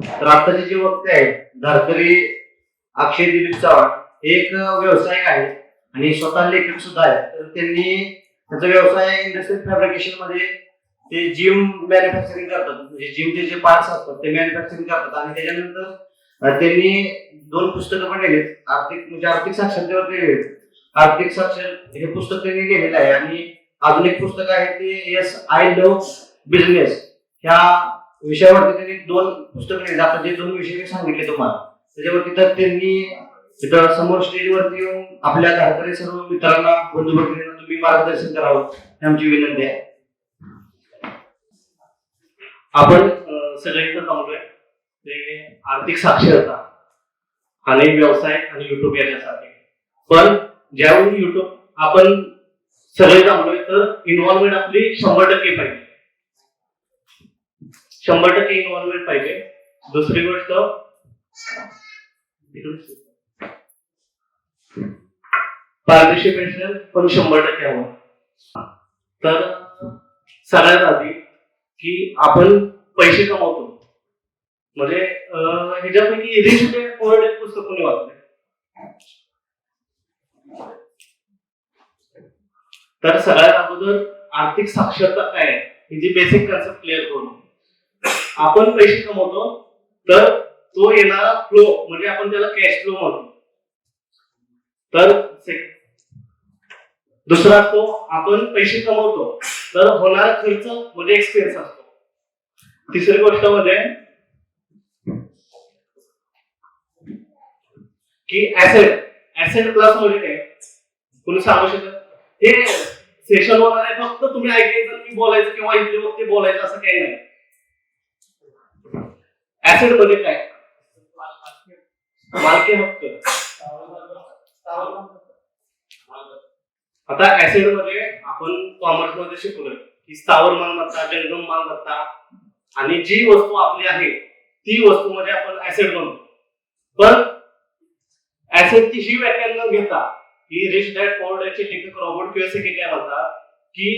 तर आताचे जे वक्ते आहेत धारकरी अक्षय दिलीप चव्हाण हे एक व्यावसायिक आहे आणि स्वतः लेखक सुद्धा आहे तर त्यांनी त्याचा व्यवसाय इंडस्ट्रियल फॅब्रिकेशनमध्ये ते जिम मॅन्युफॅक्चरिंग करतात. म्हणजे जिमचे जे पार्ट्स असतात ते मॅन्युफॅक्चरिंग करतात. आणि त्याच्यानंतर त्यांनी दोन पुस्तकं पण लिहिलेत. आर्थिक म्हणजे आर्थिक साक्षरतेवर लिहिलेत. आर्थिक साक्षर हे पुस्तक त्यांनी लिहिलेलं आहे. आणि अजून एक पुस्तक आहे ते येस आय लव्ह बिझनेस ह्या विषयावरती त्यांनी दोन पुस्तकं लिहिली. आता जे दोन विषय मी सांगितले तुम्हाला त्याच्यावरती तर त्यांनी तिथं समोर स्टेजवरती येऊन आपल्या धारकरी सर्व मित्रांना बंधू भगिनींना तुम्ही मार्गदर्शन करावं ही आमची विनंती आहे. आपण अं, सगळे इथं ते आर्थिक साक्षरता आणि व्यवसाय आणि युट्यूब याच्यासाठी. पण ज्यावेळी युट्यूब आपण सगळे जमलोय तर इन्व्हॉल्वमेंट आपली शंभर टक्के पाहिजे. शंभर टक्के इन्व्हॉल्वमेंट पाहिजे. दुसरी गोष्ट पार्टिसिपेशन पण शंभर टक्के हवं. तर सगळ्यात आधी की आपण पैसे कमावतो. म्हणजे ह्याच्यापैकी रिच डे पोअर डे पुस्तक कोणी वाचले तर सगळ्यात अगोदर आर्थिक साक्षरता काय आहे? ही जी बेसिक कन्सेप्ट क्लिअर करून. आपण पैसे कमवतो तर तो येणारा फ्लो म्हणजे आपण त्याला कॅश फ्लो म्हणतो. तर दुसरा तो आपण पैसे कमवतो तर होणारा खर्च म्हणजे एक्सपेन्स असतो. तिसरी गोष्ट म्हणजे की ऍसेट ऍसेट क्लास म्हणजे काय? कोणी सांगू शकत? हे सेशन होणार आहे फक्त तुम्ही ऐकायचं मी बोलायचं किंवा इथले वक्ते बोलायचं असं काही नाही. ऍसेटमध्ये काय? मालकी हक्क आता ऍसिडमध्ये आपण कॉमर्समध्ये शिकलोय की स्थावर मालमत्ता जंगम मालमत्ता आणि जी वस्तू आपली आहे ती वस्तू मध्ये आपण ऍसिड बनतो पण ऍसेटची ही व्याख्या न घेता? ही रिच डॅट पॉवर डॅटचे लेखक रॉबर्ट क्युएसकी काय म्हणतात? की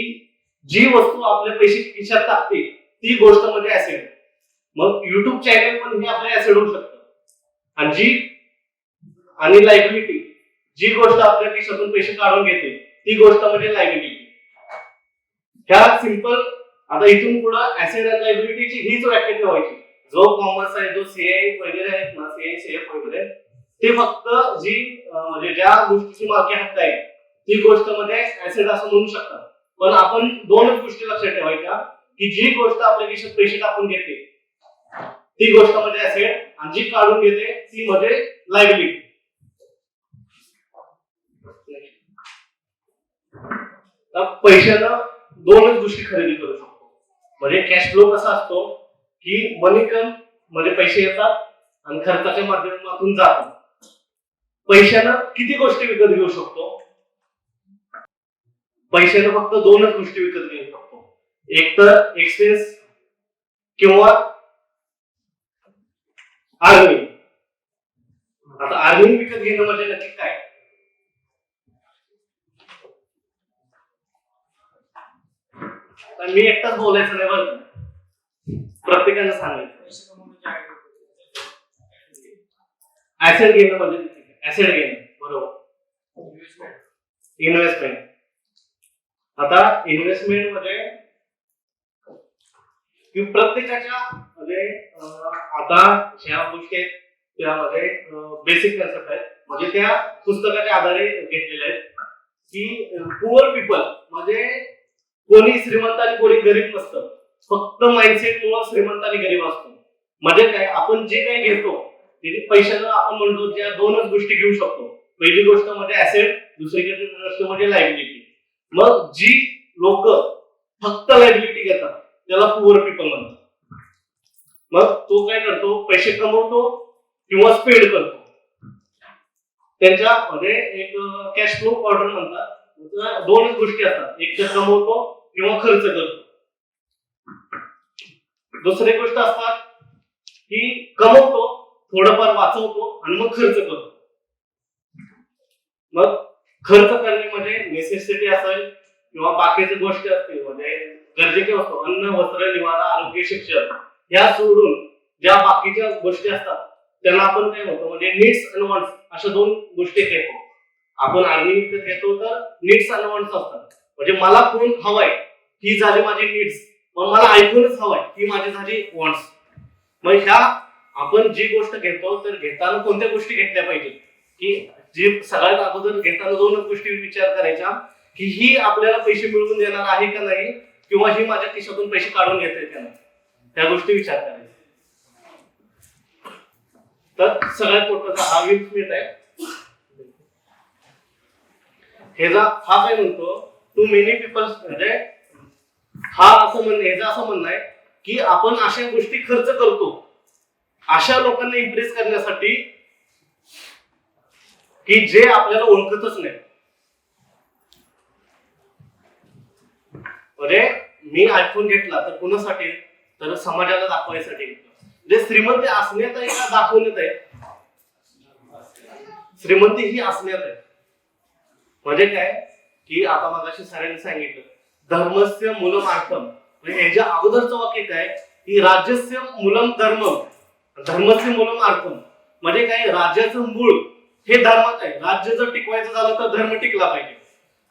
जी वस्तू आपल्या पैसे खिशात टाकते ती गोष्ट म्हणजे ऍसेट मग युट्यूब चॅनल पण हे आपल्या ऍसिड होऊ शकतं. आणि जी आणि लायबिलिटी जी गोष्ट आपल्या खिशातून पैसे काढून घेते ती गोष्ट म्हणजे लायबिलिटी ह्या सिंपल आता इथून पुढे ऍसिड आणि लायबिलिटीची हीच व्याख्या ठेवायची. जो कॉमर्स आहे जो सीए वगैरे आहेत ना सीए सीएफ वगैरे ते फक्त जी म्हणजे ज्या गोष्टीची मालकी हक्क आहे ती गोष्टमध्ये ऍसिड असं म्हणू शकतात. पण आपण दोनच गोष्टी लक्षात ठेवायच्या की जी गोष्ट आपल्या खिशात पैसे टाकून घेते ती गोष्ट म्हणजे ऍसेट आणि जी काढून घेते ती म्हणजे लायबिलिटी तर पैशानं दोनच गोष्टी खरेदी करू शकतो. म्हणजे कॅश फ्लो कसा असतो? की मनी कम म्हणजे पैसे येतात आणि खर्चाच्या माध्यमातून जातात. पैशानं किती गोष्टी विकत घेऊ शकतो? पैशानं फक्त दोनच गोष्टी विकत घेऊ शकतो. एक तर एक्सपेन्स किंवा आर्मी. आता आर्मी विकत घेणं म्हणजे नक्की काय? तर मी एकटाच बोलायचं नाही बरं का. प्रत्येकानं सांगायचं. ऍसेट घेणं म्हणजे ऍसेट घेणं बरोबर. इन्व्हेस्टमेंट आता इन्व्हेस्टमेंटमध्ये म्हणजे प्रत्येकाच्या आता ह्या गोष्टी आहेत त्यामध्ये बेसिक कन्सेप्ट आहेत. म्हणजे त्या पुस्तकाच्या आधारे घेतलेल्या आहेत. की पुअर पीपल म्हणजे कोणी श्रीमंत आणि कोणी गरीब नसतं. फक्त माइंडसेट मुळे श्रीमंत आणि गरीब असतो. म्हणजे काय आपण जे काही घेतो ते पैशानं आपण म्हणतो ज्या दोनच गोष्टी घेऊ शकतो. पहिली गोष्ट म्हणजे ऍसेट दुसरी गोष्ट म्हणजे लायबिलिटी मग जी लोक फक्त लायबिलिटी घेतात त्याला पुअर पीपल म्हणतात. मग तो काय करतो? पैसे कमवतो किंवा स्पेंड करतो. त्यांच्या मध्ये एक कॅश फ्लो ऑर्डर म्हणतात. दोनच गोष्टी असतात. एक तर कमवतो किंवा खर्च करतो. दुसरी गोष्ट असतात की कमवतो थोडंफार वाचवतो आणि मग खर्च करतो. मग खर्च करणे म्हणजे नेसेसिटी असेल किंवा बाकीच्या गोष्टी असतील म्हणजे गरजेचे वस्तू अन्न वस्त्र निवारा आरोग्य शिक्षण. ह्या सोडून ज्या बाकीच्या गोष्टी असतात त्यांना आपण काय म्हणतो? म्हणजे नीड्स अँड वॉन्ट्स अशा दोन गोष्टी घेतो आपण अर्निंग विकत घेतो तर नीड्स अँड वॉन्ट्स असतात. म्हणजे मला कोण हवाय? ही झाली माझी नीड्स मग मला ऐकूनच हवाय ही माझी झाली वॉन्ट्स मग ह्या आपण जी गोष्ट घेतो तर घेताना कोणत्या गोष्टी घेतल्या पाहिजे? की जी सगळ्यात अगोदर घेताना दोन गोष्टी विचार करायच्या की ही आपल्याला पैसे मिळवून देणार आहे का नाही? किंवा ही माझ्या खिशातून पैसे काढून घेते का नाही? त्या गोष्टी विचार करायचं तर सगळ्यात मोठा हा वीस मिनिट आहे. हेजा हा काय म्हणतो? टू मेनी पीपल्स म्हणजे हा असं म्हण ह्याचं असं म्हणणं आहे की आपण अशा गोष्टी खर्च करतो. अशा लोकांना इम्प्रेस करण्यासाठी की जे आपल्याला ओळखतच नाही. म्हणजे मी आयफोन घेतला तर कुणासाठी? तर समाजाला दाखवायसाठी. म्हणजे श्रीमंती असण्यात आहे का दाखवण्यात आहे. श्रीमंती ही असण्यात आहे. म्हणजे काय? की आता मगाशी सरांनी सांगितलं धर्मस्य मुलम अर्थम. म्हणजे याच्या अगोदरचं वाक्य काय? की राज्यस्य मुलम धर्म धर्मस्य मुलम अर्थम. म्हणजे काय? राज्याचं मूळ हे धर्मात आहे. राज्य जर टिकवायचं झालं तर धर्म टिकला पाहिजे.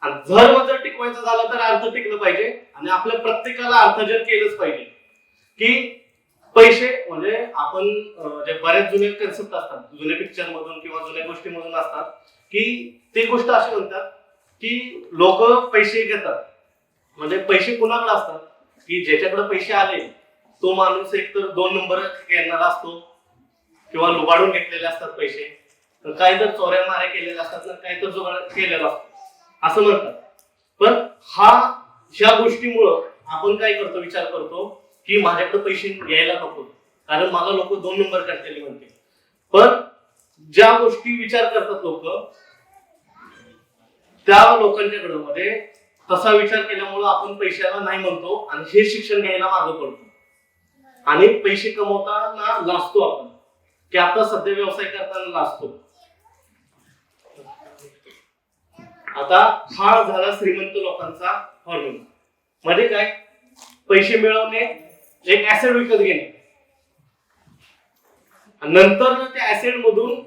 आणि धर्म जर टिकवायचं झालं तर अर्थ टिकलं पाहिजे. आणि आपल्या प्रत्येकाला अर्थजन केलंच पाहिजे. की पैसे म्हणजे आपण जे बऱ्याच जुने कन्सेप्ट असतात जुने पिक्चर मधून किंवा जुन्या गोष्टीमधून असतात की ती गोष्ट अशी म्हणतात की लोक पैसे घेतात. म्हणजे पैसे कुणाकडे असतात? की ज्याच्याकडे पैसे आले तो माणूस एकतर दोन नंबर घेणारा असतो किंवा लुबाडून घेतलेले असतात पैसे. तर काही तर चोऱ्या माऱ्या केलेल्या असतात तर काही तर जुगाड केलेला असतो. असं म्हणतात. पण हा ह्या गोष्टीमुळं आपण काय करतो विचार करतो की माझ्याकडे पैसे यायला नको. कारण मला लोक दोन नंबर करतील म्हणते. पण ज्या गोष्टी विचार करतात लोक त्या लोकांच्याकडे मध्ये तसा विचार केल्यामुळे आपण पैशाला नाही म्हणतो आणि हे शिक्षण घ्यायला मागं पडतो. आणि पैसे कमवताना लाजतो आपण. की आता सध्या व्यवसाय करताना लाजतो. आता हा झाला श्रीमंत लोकांचा फॉर्म्युला म्हणजे काय? पैसे मिळवणे एक ऍसिड विकत घेणे. नंतर त्या ऍसिड मधून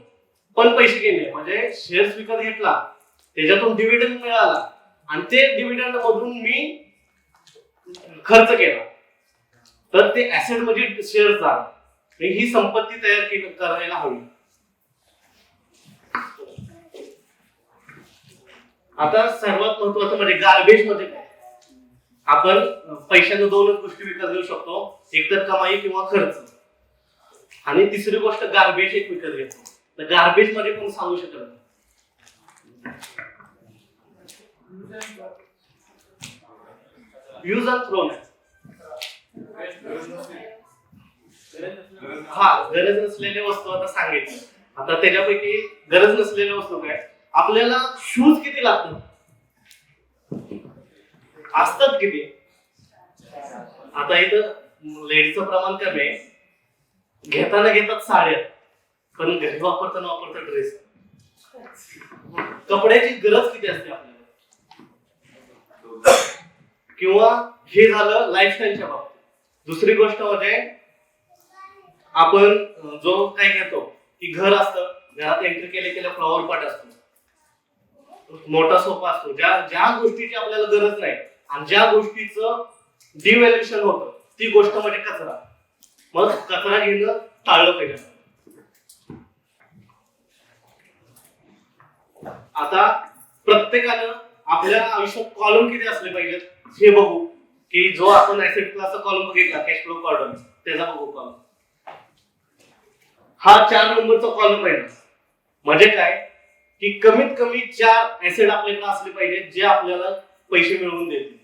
पण पैसे घेणे. म्हणजे शेअर्स विकत घेतला त्याच्यातून डिव्हिडंड मिळाला. आणि ते डिव्हिडंड मधून मी खर्च केला. तर ते ऍसेट म्हणजे शेअर झाला ही संपत्ती तयार करायला हवी. आता सर्वात महत्वाचं म्हणजे गार्बेजमध्ये काय? आपण पैशाने दोनच गोष्टी विकत घेऊ शकतो. एक तर कमाई किंवा खर्च. आणि तिसरी गोष्ट गार्बेज एक विकत घेतो. तर गार्बेजमध्ये कोण सांगू शकत नाही. यूज अँड थ्रो हा गरज नसलेल्या वस्तू आता सांगितलं. आता त्याच्यापैकी गरज नसलेल्या वस्तू काय? आपल्याला शूज किती लागतात? असतात किती आता इथं लेडीचं प्रमाण कमी आहे. घेताना घेतात साड्या पण घरी वापरताना वापरता ड्रेस कपड्याची गरज किती असते आपल्याला? किंवा हे झालं लाईफस्टाईलच्या बाबतीत. दुसरी गोष्ट म्हणजे आपण जो काही घेतो की घर असतं घरात एंट्री केले केल्या फ्लॉवर पॉट असतो. मोठा सोफा असतो. ज्या ज्या गोष्टीची आपल्याला गरज नाही आणि ज्या गोष्टीचं डिव्हॅल्युएशन होतं ती गोष्ट म्हणजे कचरा. मग कचरा घेणं टाळलं पाहिजे आता प्रत्येकानं आपल्या आयुष्यात कॉलम किती असले पाहिजेत हे बघू. की जो आपण ऍसेट क्लासचा कॉलम बघितला कॅश फ्लो कॉलम त्याचा बघू कॉलम हा चार नंबरचा कॉलम आहे म्हणजे काय? की कमीत कमी चार ऍसेट आपल्याकडे असले पाहिजेत जे आपल्याला पैसे मिळवून देतील.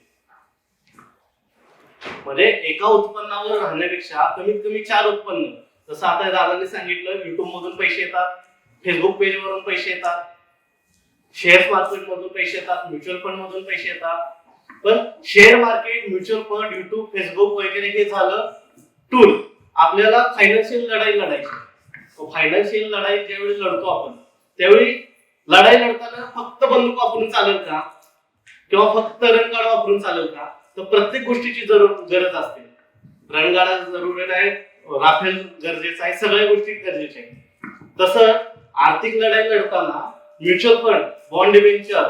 म्हणजे एका उत्पन्नावर राहण्यापेक्षा कमीत कमी चार उत्पन्न. जसं आता दादांनी सांगितलं युट्यूब मधून पैसे येतात फेसबुक पेज वरून पैसे येतात शेअर मार्केट मधून पैसे येतात म्युच्युअल फंड मधून पैसे येतात. पण share market mutual fund YouTube Facebook वगैरे हे झालं टूल आपल्याला फायनान्शियल लढाई लढायची. फायनान्शियल लढाई ज्यावेळी लढतो आपण त्यावेळी लढाई लढताना फक्त बंदूक वापरून चालेल का? किंवा फक्त रणगाड वापरून चालेल का? तर प्रत्येक गोष्टीची जर गरज असते रणगाडा जरुरी आहे राफेल गरजेचं आहे सगळ्या गोष्टी गरजेच्या आहेत. तसं आर्थिक लढाई लढताना mutual fund bond debenture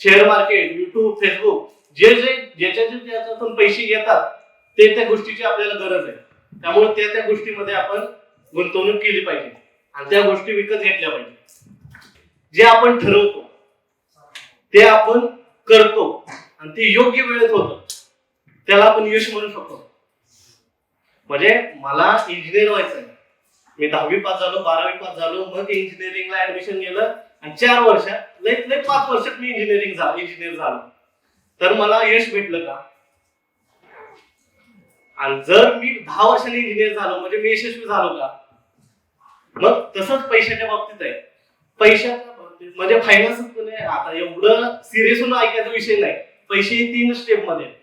share market YouTube Facebook जे जे ज्याच्या ज्याच्यातून पैसे येतात ते त्या गोष्टीची आपल्याला गरज आहे. त्यामुळे त्या त्या गोष्टीमध्ये आपण गुंतवणूक केली पाहिजे आणि त्या गोष्टी विकत घेतल्या पाहिजे. जे आपण ठरवतो ते आपण करतो आणि ते योग्य वेळेत होतं. त्याला आपण यश म्हणू शकतो. म्हणजे मला इंजिनियर व्हायचं आहे मी दहावी पास झालो बारावी पास झालो मग इंजिनिअरिंगला ऍडमिशन गेलं आणि चार वर्षात लय लई पाच वर्षात मी इंजिनिअरिंग झालो इंजिनियर झालो. तर मला यश भेटलं का? आणि जर मी दहा वर्षांनी इंजिनियर झालो म्हणजे मी यशस्वी झालो का? मग तसंच पैशाच्या बाबतीत आहे. पैशाच्या बाबतीत म्हणजे फायनान्स आता एवढं सिरियस होऊन ऐकायचा विषय नाही. पैसे तीन स्टेपमध्ये.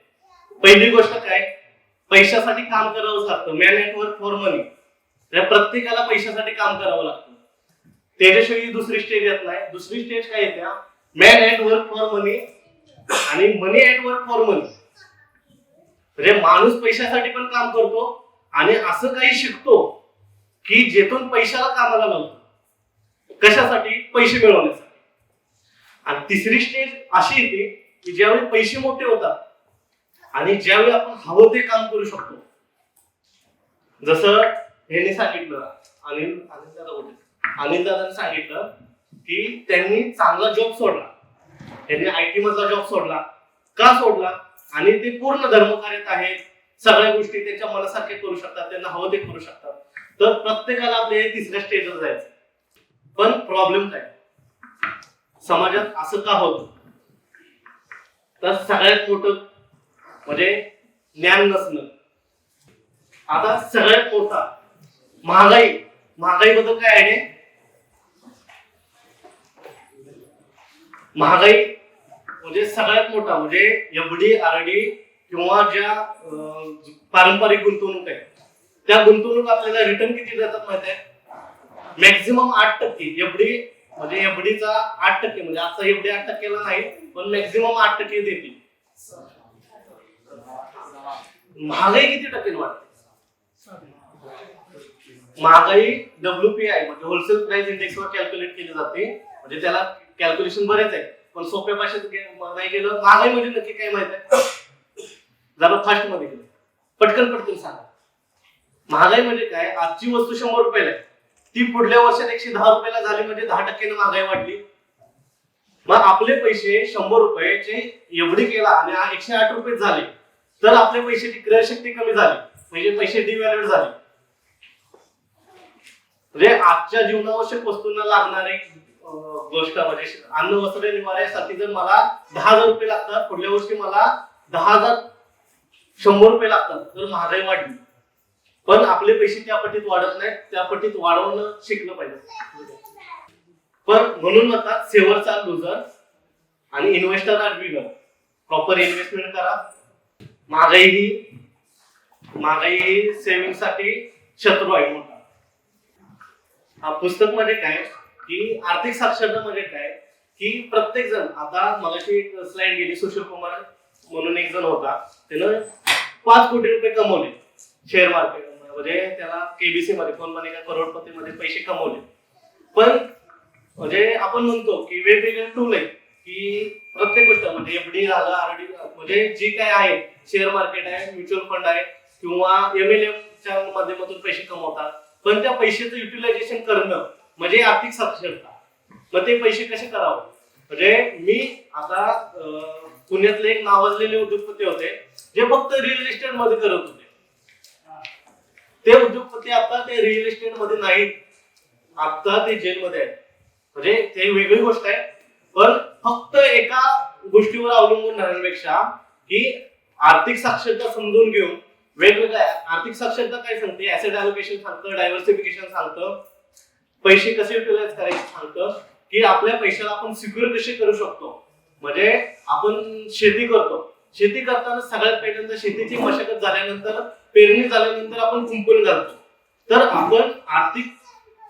पहिली गोष्ट काय? पैशासाठी काम करावं लागतं. Man network work for money प्रत्येकाला पैशासाठी काम करावं लागतं. त्याच्याशिवाय दुसरी स्टेज येत नाही. दुसरी स्टेज काय येत्या man at work for money आणि money at work for money म्हणजे माणूस पैशासाठी पण काम करतो आणि असं काही शिकतो की जेथून पैशाला कामाला लावतो. कशासाठी? पैसे मिळवण्यासाठी. आणि तिसरी स्टेज अशी येते की ज्यावेळी पैसे मोठे होतात आणि ज्यावेळी आपण हवं ते काम करू शकतो. जसं ह्यांनी सांगितलं अनिल अनिल दादा कुठे अनिल दादाने सांगितलं की त्यांनी चांगला जॉब सोडला. त्यांनी आय टी मधला जॉब सोडला का सोडला? आणि ते पूर्ण धर्मकार्यात आहेत. सगळ्या गोष्टी त्यांच्या मनासारखे करू शकतात त्यांना हवं ते करू शकतात. तर प्रत्येकाला आपल्या हे तिसऱ्या स्टेजवर जायचं पण प्रॉब्लेम काय? समाजात असं का होत? तर सगळ्यात मोठं म्हणजे ज्ञान नसणं. आता सगळ्यात मोठा महागाई. महागाई बद्दल काय आहे? महागाई म्हणजे सगळ्यात मोठा म्हणजे एफडी आरडी किंवा ज्या पारंपरिक गुंतवणूक आहे त्या गुंतवणूक आपल्याला रिटर्न किती देतात माहिती आहे? मॅक्झिमम आठ टक्के. एफडी म्हणजे एफडीचा आठ टक्के म्हणजे आता एफडी आठ टक्केला नाही पण मॅक्झिमम आठ टक्के देतील. महागाई किती टक्के वाढते? महागाई डब्ल्यूपीआय म्हणजे होलसेल प्राइस इंडेक्स वर कॅल्क्युलेट केली जाते. म्हणजे त्याला कॅल्क्युलेशन बरेच आहे. पण सोप्या भाषेत नाही गेलं महागाई म्हणजे नक्की काय माहीत आहे? जरा फास्टमध्ये गेलं. पटकन पटकन सांगा. महागाई म्हणजे काय? आजची वस्तू शंभर रुपयाला आहे. ती पुढल्या वर्षात एकशे दहा रुपयाला झाली म्हणजे दहा टक्क्याने महागाई वाढली. मग आपले पैसे शंभर रुपयाचे एवढे केला आणि एकशे आठ रुपये झाले. तर आपल्या पैशाची क्रयशक्ती कमी झाली म्हणजे पैसे डिव्हॅल्युएट झाले. म्हणजे आजच्या जीवनावश्यक वस्तूंना लागणारी गोष्ट म्हणजे अन्न वस्त्र निवाऱ्यासाठी जर मला दहा हजार रुपये लागतात पुढल्या वर्षी मला दहा हजार शंभर रुपये लागतात तर महागाई वाढली. पण आपले पैसे त्या पटीत वाढत नाहीत त्या पटीत वाढवणं शिकलं पाहिजे. पण म्हणून म्हणतात सेवरचा लुजर आणि investor are winner proper investment करा. महागाई ही महागाई सेव्हिंगसाठी शत्रू आहे मोठा हा पुस्तकमध्ये काय की आर्थिक साक्षरता म्हणजे काय की प्रत्येक जण आता मगाशी एक स्लाइड गेली सुशील कुमार म्हणून एक जण होता. त्यानं पाच कोटी रुपये कमवले शेअर मार्केट म्हणजे त्याला केबीसी मध्ये कोण म्हणे का करोडपती मध्ये पैसे कमवले. पण म्हणजे आपण म्हणतो की वेगवेगळे टूल आहेत. की प्रत्येक गोष्ट म्हणजे एफडी झालं आरडी म्हणजे जी काय आहे शेअर मार्केट आहे म्युच्युअल फंड आहे किंवा एम एल च्या माध्यमातून पैसे कमवतात पण त्या पैशाचं युटिलायझेशन करणं म्हणजे आर्थिक साक्षरता. मग ते पैसे कसे करावं? म्हणजे मी आता पुण्यातले एक नावाजलेले उद्योगपती होते जे फक्त रिअल इस्टेटमध्ये करत होते. ते उद्योगपती आता ते रिअल इस्टेटमध्ये नाहीत. आता ते जेलमध्ये आहेत. म्हणजे ते वेगळी गोष्ट आहे. गोष्टीवर अवलंबून राहण्यापेक्षा की आर्थिक साक्षरता समजून घेऊन वेगवेगळ्या आर्थिक साक्षरता काय सांगते? ऍसेट अलोकेशन सांगतं डायव्हर्सिफिकेशन सांगतं पैसे कसे युटिलाइज करायचे सांगतं की आपल्या पैशाला आपण सिक्युअर कसे करू शकतो? म्हणजे आपण शेती करतो. शेती करताना सगळ्यात पहिल्यांदा शेतीची मशागत झाल्यानंतर पेरणी झाल्यानंतर आपण कुंपण घालतो. तर आपण आर्थिक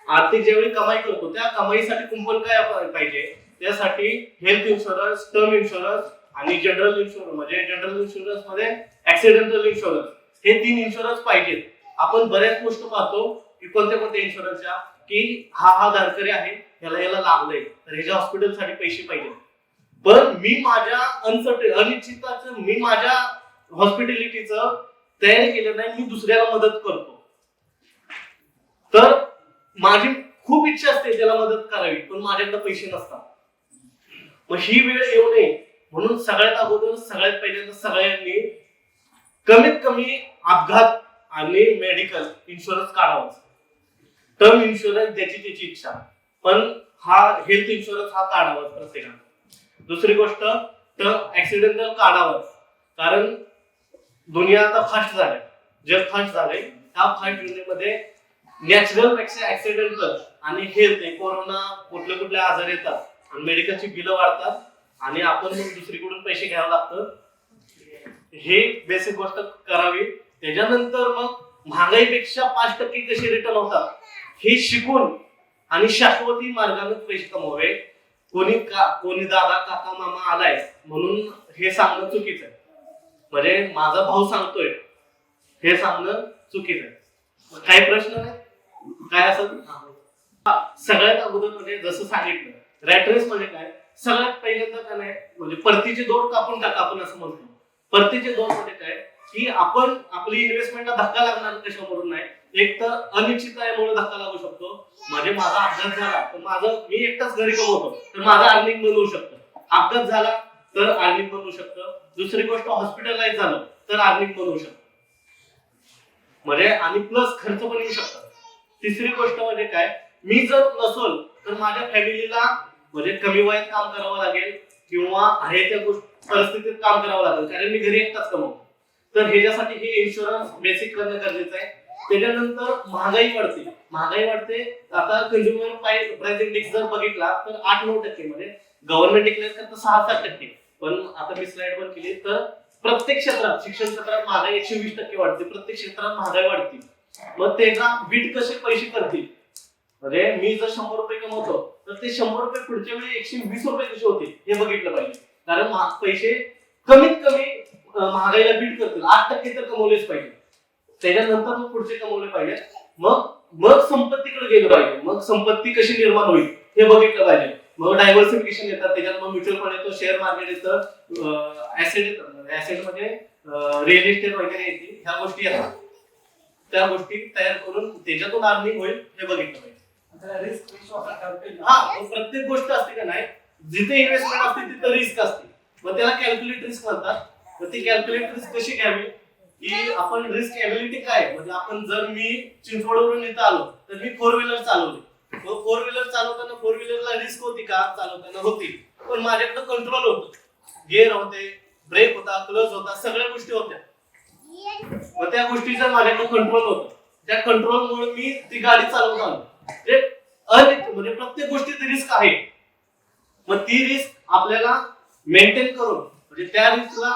आर्थिक ज्यावेळी कमाई करतो त्या कमाईसाठी कुंपण काय पाहिजे? त्यासाठी हेल्थ इन्शुरन्स टर्म इन्शुरन्स आणि जनरल इन्शुरन्स म्हणजे जनरल इन्शुरन्समध्ये ऍक्सिडेंटल इन्शुरन्स हे तीन इन्शुरन्स पाहिजेत. आपण बऱ्याच गोष्ट पाहतो की कोणत्या कोणत्या इन्शुरन्सच्या की हा हा दारकरी आहे ह्याला याला लागलंय. तर ह्याच्या हॉस्पिटलसाठी पैसे पाहिजे पण मी माझ्या अनसर्ट अनिश्चिताचं मी माझ्या हॉस्पिटॅलिटीचं तयारी केलं नाही मी दुसऱ्याला मदत करतो. तर माझी खूप इच्छा असते त्याला मदत करावी पण माझ्याकडे पैसे नसतात. मग ही वेळ येऊ नये. म्हणून सगळ्यात अगोदर सगळ्यात पहिल्यांदा सगळ्यांनी कमीत कमी अपघात आणि मेडिकल इन्शुरन्स काढावाच. टर्म इन्शुरन्स ज्याची त्याची इच्छा. पण हा हेल्थ इन्शुरन्स हा काढावाच प्रत्येकानं. दुसरी गोष्ट तर ऍक्सिडेंटल काढावाच. कारण दुनिया आता फास्ट झाली जग फास्ट झालंय त्या फास्ट दुनियेमध्ये नॅचरलपेक्षा ऍक्सिडेंटल आणि हेल्थ कोरोना कुठले कुठले आजार येतात आणि मेडिकलची बिलं वाढतात आणि आपण मग दुसरीकडून पैसे घ्यावं लागतं हे बेसिक गोष्ट करावी. त्याच्यानंतर मग महागाईपेक्षा पाच टक्के कसे रिटर्न होतात हे शिकून आणि शाश्वती मार्गाने पैसे कमवावे. कोणी का कोणी दादा काका मामा आलाय म्हणून हे सांगणं चुकीचं आहे. म्हणजे माझा भाऊ सांगतोय हे सांगणं चुकीचं आहे. काही प्रश्न नाही? काय असं सगळ्यात अगोदर म्हणजे जसं सांगितलं रॅट्रेस म्हणजे काय? सगळ्यात पहिल्यांदा काय नाही? म्हणजे परतीचे दोन कापून टाका आपण असं म्हणतो. परतीचे दोन म्हणजे काय? की आपण आपली इन्व्हेस्टमेंटला धक्का लागणार कशावरून नाही? एक तर अनिश्चिततेमुळे धक्का लागू शकतो. म्हणजे माझा अपघात झाला तर माझं मी एकटाच घरी कमवतो तर माझं अर्निंग बंद होऊ शकतं. अपघात झाला तर अर्निंग बंद होऊ शकतं. दुसरी गोष्ट हॉस्पिटलाइज झालं तर अर्निंग बंद होऊ शकतं. म्हणजे आणि प्लस खर्च पण येऊ शकतात. तिसरी गोष्ट म्हणजे काय? मी जर नसोल तर माझ्या फॅमिलीला म्हणजे कमी वयात काम करावं लागेल किंवा आहे त्या परिस्थितीत काम करावं लागेल. कारण मी घरी एकटाच कमवतो. तर ह्याच्यासाठी हे इन्शुरन्स बेसिक करणं गरजेचं आहे. त्याच्यानंतर महागाई वाढते. महागाई वाढते. आता कंझ्युमर प्राइस इंडेक्स जर बघितला तर आठ नऊ टक्के म्हणजे गव्हर्नमेंट डिक्लेअर करतं सहा सात टक्के. पण आता मी स्लाइड पण केली तर प्रत्येक क्षेत्रात शिक्षण क्षेत्रात महागाई एकशे वीस टक्के वाढते. प्रत्येक क्षेत्रात महागाई वाढते. मग त्याचा वीट कसे पैसे करतील? म्हणजे मी जर शंभर रुपये कमवतो तर ते शंभर रुपये पुढच्या वेळी एकशे वीस रुपये कसे होते हे बघितलं पाहिजे. कारण पैसे कमीत कमी महागाईला बीट करतील. आठ टक्के तर कमवलेच पाहिजे. त्याच्यानंतर मग पुढचे कमवले पाहिजे. मग मग संपत्तीकडे गेलं पाहिजे. मग संपत्ती कशी निर्माण होईल हे बघितलं पाहिजे. मग डायव्हर्सिफिकेशन येतात. त्याच्यात मग म्युच्युअल फंड येतो शेअर मार्केट येतं ऍसेट येतात. ऍसेटमध्ये रिअल इस्टेट वगैरे येते ह्या गोष्टी येतात. त्या गोष्टी तयार करून त्याच्यातून अर्निंग होईल हे बघितलं पाहिजे. हा प्रत्येक गोष्ट असते का नाही? जिथे इन्व्हेस्टमेंट असते तिथे रिस्क असते. मग त्याला कॅल्क्युलेट रिस्क म्हणतात. मग ती कॅल्क्युलेट रिस्क कशी घ्यावी? की आपण रिस्क एबिलिटी काय? म्हणजे आपण जर मी चिंचवडवरून इथं आलो तर मी फोर व्हीलर चालवली. मग फोर व्हीलर चालवताना फोर व्हीलरला रिस्क होती का? चालवताना होती. पण माझ्याकडे कंट्रोल होत. गिअर होते ब्रेक होता क्लच होता सगळ्या गोष्टी होत्या. मग त्या गोष्टीचा माझ्याकडे कंट्रोल होता त्या कंट्रोलमुळे मी ती गाडी चालवत आलो. म्हणजे, म्हणजे प्रत्येक गोष्टीत रिस्क आहे. मग ती रिस्क आपल्याला मेंटेन करून म्हणजे त्या रिस्कला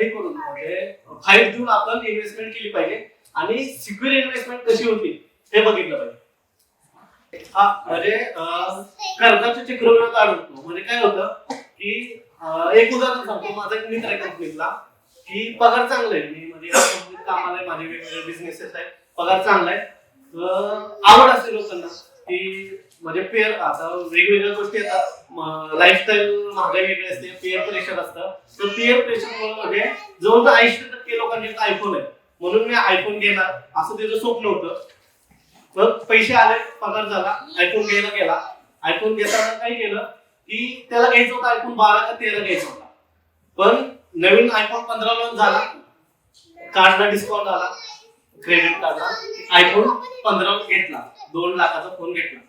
हे करून म्हणजे फाईट देऊन आपण इन्व्हेस्टमेंट केली पाहिजे. आणि सिक्युअर इन्व्हेस्टमेंट कशी होती हे बघितलं पाहिजे. हा म्हणजे अं, कर्जाचे चक्रव्यूहात अडकतो म्हणजे काय होतं की एक उदाहरण सांगतो. माझा एक मित्र आहे कंपनीतला की पगार चांगला आहे. मी म्हणजे कंपनीत कामाला आहे माझे वेगवेगळे बिझनेसेस आहेत. पगार चांगला आहे. आवड असते लोकांना. की म्हणजे पेअर आता वेगवेगळ्या गोष्टी येतात. लाईफस्टाईल महागाई वेगळी असते पेअर प्रेशर असतं. तर पेअर प्रेशर म्हणजे जवळजवळ ऐंशी टक्के लोकांचे आयफोन आहे. म्हणून मी आयफोन घेणार. असं त्याचं स्वप्न होतं. मग पैसे आले पगार झाला आयफोन घ्यायला गेला. आयफोन घेताना काय केलं की त्याला घ्यायचं होतं आयफोन बारा का तेरा घ्यायचा होता. पण नवीन आयफोन पंधरा लॉन्च झाला. कार्डला डिस्काउंट आला. क्रेडिट कार्डला. आयफोन पंधरा घेतला. दोन लाखाचा फोन घेतला.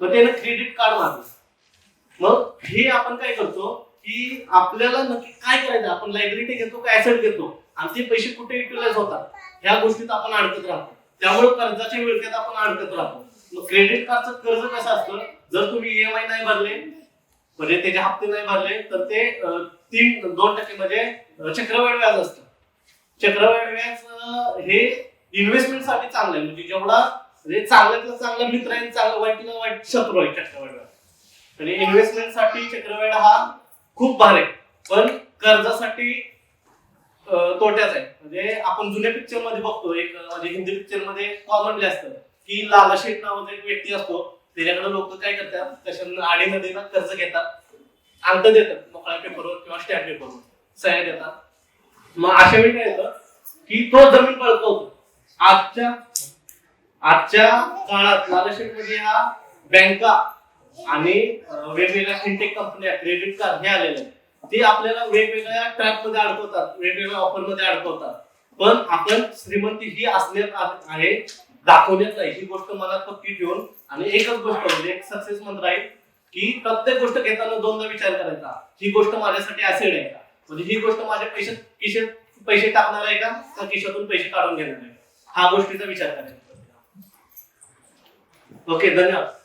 मग त्यानं क्रेडिट कार्ड मारलं. मग हे आपण काय करतो की आपल्याला नक्की काय करायचं? आपण लायब्रिटी घेतो का ऍसेट घेतो? आणि ते पैसे कुठे युटिलाइज होतात? ह्या गोष्टीत आपण अडकत राहतो. त्यामुळे कर्जाच्या विळख्यात आपण अडकत राहतो. मग क्रेडिट कार्डचं कर्ज कसं असतं? जर तुम्ही ईएमआय नाही भरले म्हणजे त्याचे हप्ते नाही भरले तर ते तीन दोन टक्के म्हणजे चक्रवाढ व्याज असतं. चक्रवाढ व्याज हे इन्व्हेस्टमेंटसाठी चांगलं आहे म्हणजे जेवढा म्हणजे चांगल्यातला चांगला मित्र आहे चांगला वाईटला वाईट शत्रू आहे चक्रवाढ आणि इन्व्हेस्टमेंटसाठी चक्रवाढ हा खूप भारी आहे. पण कर्जासाठी तोट्याच आहे. म्हणजे आपण जुन्या पिक्चरमध्ये बघतो एक म्हणजे हिंदी पिक्चरमध्ये कॉमनली असतं की लाला शेठ नावाचा एक व्यक्ती असतो. त्याच्याकडे लोक काय करतात त्याच्या आडी नदीला कर्ज घेतात अंक देतात मोकळ्या पेपरवर किंवा स्टॅम्प पेपरवर सह्या देतात. मग अशा वेळी काय येतं की तो जमीन बळकवतो आजच्या आजच्या काळात लालशेठमध्ये ह्या बँका आणि वेगवेगळ्या फिनटेक कंपन्या क्रेडिट कार्ड हे आलेले आहेत. ते आपल्याला वेगवेगळ्या ट्रॅपमध्ये अडकवतात. वेगवेगळ्या ऑफरमध्ये अडकवतात. पण आपण श्रीमंती ही असण्यात आहे दाखवण्यात नाही. ही गोष्ट मनात पक्की ठेवून आणि एकच गोष्ट म्हणजे एक सक्सेस मंत्र आहे की प्रत्येक गोष्ट घेताना दोनदा विचार करायचा. ही गोष्ट माझ्यासाठी ऍसिड आहे का? म्हणजे ही गोष्ट माझ्या पैशात पैसे टाकणार आहे का? किशातून पैसे काढून घेणार आहे? हा गोष्टीचा विचार करायचा. ओके धन्यवाद.